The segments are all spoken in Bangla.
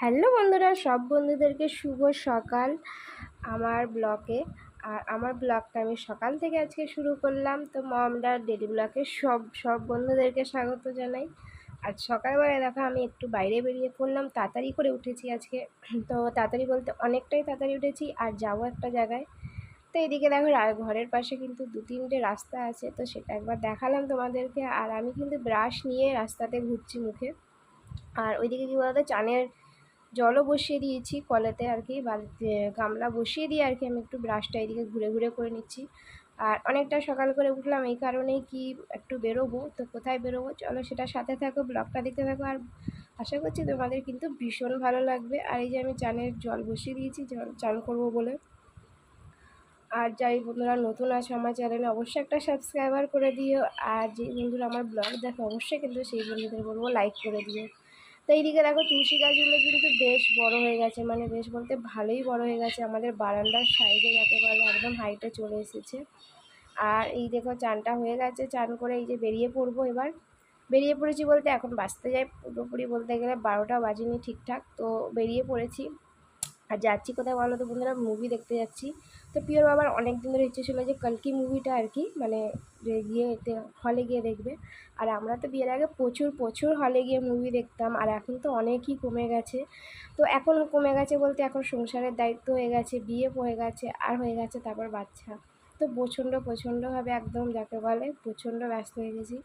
হ্যালো বন্ধুরা, সব বন্ধুদেরকে শুভ সকাল আমার ব্লকে। আর আমার ব্লগটা আমি সকাল থেকে আজকে শুরু করলাম। তো মমডার ডেলি ব্লকে সব সব বন্ধুদেরকে স্বাগত জানাই। আজ সকালবেলায় দেখো, আমি একটু বাইরে বেরিয়ে পড়লাম। তাড়াতাড়ি করে উঠেছি আজকে। তো তাড়াতাড়ি বলতে অনেকটাই তাড়াতাড়ি উঠেছি আর যাব একটা জায়গায়। তো এদিকে দেখো ঘরের পাশে কিন্তু দু তিনটে রাস্তা আছে। তো সেটা একবার দেখালাম তোমাদেরকে। আর আমি কিন্তু ব্রাশ নিয়ে রাস্তাতে ঘুরছি মুখে। আর ওইদিকে কী বলতো, চানের জলও বসিয়ে দিয়েছি কলেতে আর কি বালতি গামলা বসিয়ে দিয়ে আর কি আমি একটু ব্রাশটা এদিকে ঘুরে ঘুরে করে নিচ্ছি। আর অনেকটা সকাল করে উঠলাম এই কারণেই কি একটু বেরোবো, তো কোথায় বেরোবো চলো সেটা সাথে থাকো ব্লগটা দেখতে থাকো। আর আশা করছি তোমাদের কিন্তু ভীষণ ভালো লাগবে। আর এই যে আমি চানের জল বসিয়ে দিয়েছি, জল চান করব বলে। আর যাই বন্ধুরা, নতুন আছে আমার চ্যানেলে অবশ্যই একটা সাবস্ক্রাইবার করে দিও। আর যে বন্ধুরা আমার ব্লগ দেখো অবশ্যই কিন্তু সেই বন্ধুদের বলব লাইক করে দিও। তো এইদিকে দেখো তুলসী গাছগুলো কিন্তু বেশ বড় হয়ে গেছে মানে বেশ বলতে ভালোই বড় হয়ে গেছে। আমাদের বারান্দার সাইজে যাতে বলে একদম হাইটে চলে এসেছে। আর এই দেখো চানটা হয়ে গেছে, চান করে এই যে বেরিয়ে পড়ব এবার। বেরিয়ে পড়েছি বলতে এখন বাঁচতে যাই পুরোপুরি বলতে গেলে বারোটা বাজেনি ঠিকঠাক, তো বেরিয়ে পড়েছি। আর যাচ্ছি কোথায় বলো তো বন্ধুরা? মুভি দেখতে যাচ্ছি। তো পিওর বাবার অনেক দিন ধরে ইচ্ছে ছিল যে কালকি মুভিটা আর কি মানে গিয়ে হলে গিয়ে দেখবে। আর আমরা তো বিয়ের আগে প্রচুর প্রচুর হলে গিয়ে মুভি দেখতাম, আর এখন তো অনেকই কমে গেছে। তো এখন কমে গেছে বলতে এখন সংসারের দায়িত্ব হয়ে গেছে, বিয়ে হয়ে গেছে, আর হয়ে গেছে তারপর বাচ্চা। তো প্রচণ্ড, প্রচণ্ডভাবে একদম যাকে বলে প্রচণ্ড ব্যস্ত হয়ে গেছি।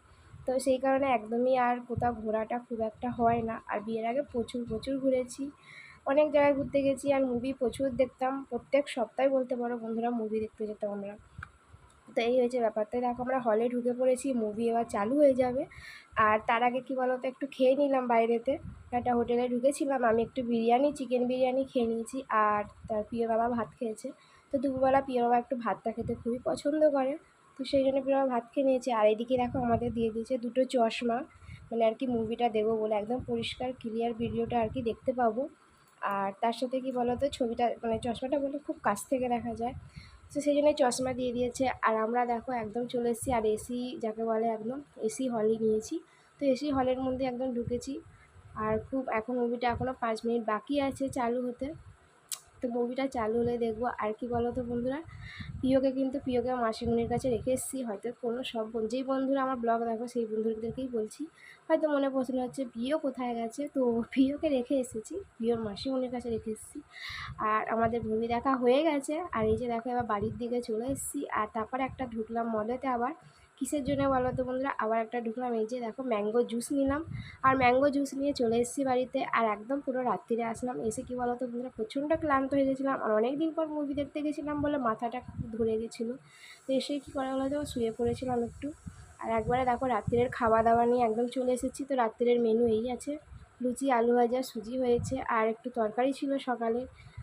তো সেই কারণে একদমই আর কোথাও ঘোরাটা খুব একটা হয় না। আর বিয়ের আগে প্রচুর প্রচুর ঘুরেছি। অনেক জায়গায় ঘুরতে গেছি আর মুভি প্রচুর দেখতাম। প্রত্যেক সপ্তাহে বলতে পারো বন্ধুরা মুভি দেখতে যেতাম আমরা। তো এই হয়েছে ব্যাপারটা। দেখো, আমরা হলে ঢুকে পড়েছি মুভি এবার চালু হয়ে যাবে। আর তার আগে কী বলো তো একটু খেয়ে নিলাম বাইরেতে। একটা হোটেলে ঢুকেছিলাম, আমি একটু বিরিয়ানি চিকেন বিরিয়ানি খেয়ে নিয়েছি। আর তার প্রিয় বাবা ভাত খেয়েছে। তো দুপুরবেলা প্রিয় বাবা একটু ভাতটা খেতে খুবই পছন্দ করে। তো সেই জন্য প্রিয় বাবা ভাত খেয়ে নিয়েছে। আর এদিকে দেখো, আমাদের দিয়ে দিয়েছে দুটো চশমা। মানে আর কি মুভিটা দেবো বলে একদম পরিষ্কার ক্লিয়ার ভিডিওটা আর কি দেখতে পাবো। আর তার সাথে কি বলতো, ছবিটা মানে চশমাটা বলে খুব কাছ থেকে দেখা যায়। তো সেই জন্য চশমা দিয়ে দিয়েছে। আর আমরা দেখো একদম চলে এসেছি, আর এসি যাকে বলে একদম এসি হলে নিয়েছি। তো এসি হলের মধ্যে একদম ঢুকেছি। আর খুব, এখন মুভিটা এখনও পাঁচ মিনিট বাকি আছে চালু হতে। তো মুভিটা চালু হলে দেখব। আর কি বলো তো বন্ধুরা? প্রিয়কে কিন্তু প্রিয়কে মাসিমণির কাছে রেখে এসেছি। হয়তো কোনো সব যেই বন্ধুরা আমার ব্লগ দেখো, সেই বন্ধুদেরকেই বলছি। হয়তো মনে প্রশ্ন হচ্ছে প্রিয় কোথায় গেছে? তো প্রিয়কে রেখে এসেছি। প্রিয়র মাসিমণির কাছে রেখে এসেছি। আর আমাদের মুভি দেখা হয়ে গেছে। আর এই যে দেখো, এবার বাড়ির দিকে চলে এসেছি। আর তারপরে একটা ঢুকলাম মলেতে আবার। কিসের জন্য বলো তো বন্ধুরা? আবার একটা ঢুকলাম, এই যে দেখো ম্যাঙ্গো জুস নিলাম। আর ম্যাঙ্গো জুস নিয়ে চলে এসেছি বাড়িতে, আর একদম পুরো রাত্রিরে আসলাম। এসে কি বলো তো বন্ধুরা, প্রচণ্ড ক্লান্ত হয়ে গেছিলাম। আর অনেকদিন পর মুভি দেখতে গেছিলাম বলে মাথাটা খুব ধরে গেছিল। তো এসে কী করা হলো তো, শুয়ে পড়েছিলাম একটু। আর একবারে দেখো রাত্রের খাওয়া দাওয়া নিয়ে একদম চলে এসেছি। তো রাত্রের মেনু এই আছে। লুচি, আলু ভাজা, সুজি হয়েছে আর একটু তরকারি ছিল সকালে।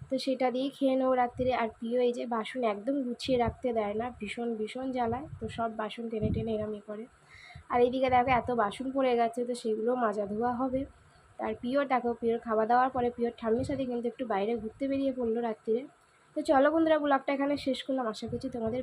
তো সেটা দিয়েই খেয়ে নেব রাত্রিরে আর প্রিয়, এই যে বাসন একদম গুছিয়ে রাখতে দেয় না, ভীষণ ভীষণ জ্বালায়। তো সব বাসন টেনে টেনে এরামি করে। আর এইদিকে দেখো, এত বাসন পড়ে গেছে, তো সেগুলো মাজা ধোয়া হবে। আর পিওর দেখো পিওর খাওয়া দাওয়ার পরে পিওর ঠাম্মির সাথে কিন্তু একটু বাইরে ঘুরতে বেরিয়ে পড়ল রাত্রিরে তো চলো বন্ধুরা, ব্লগটা এখানে শেষ করলাম। আশা করছি তোমাদের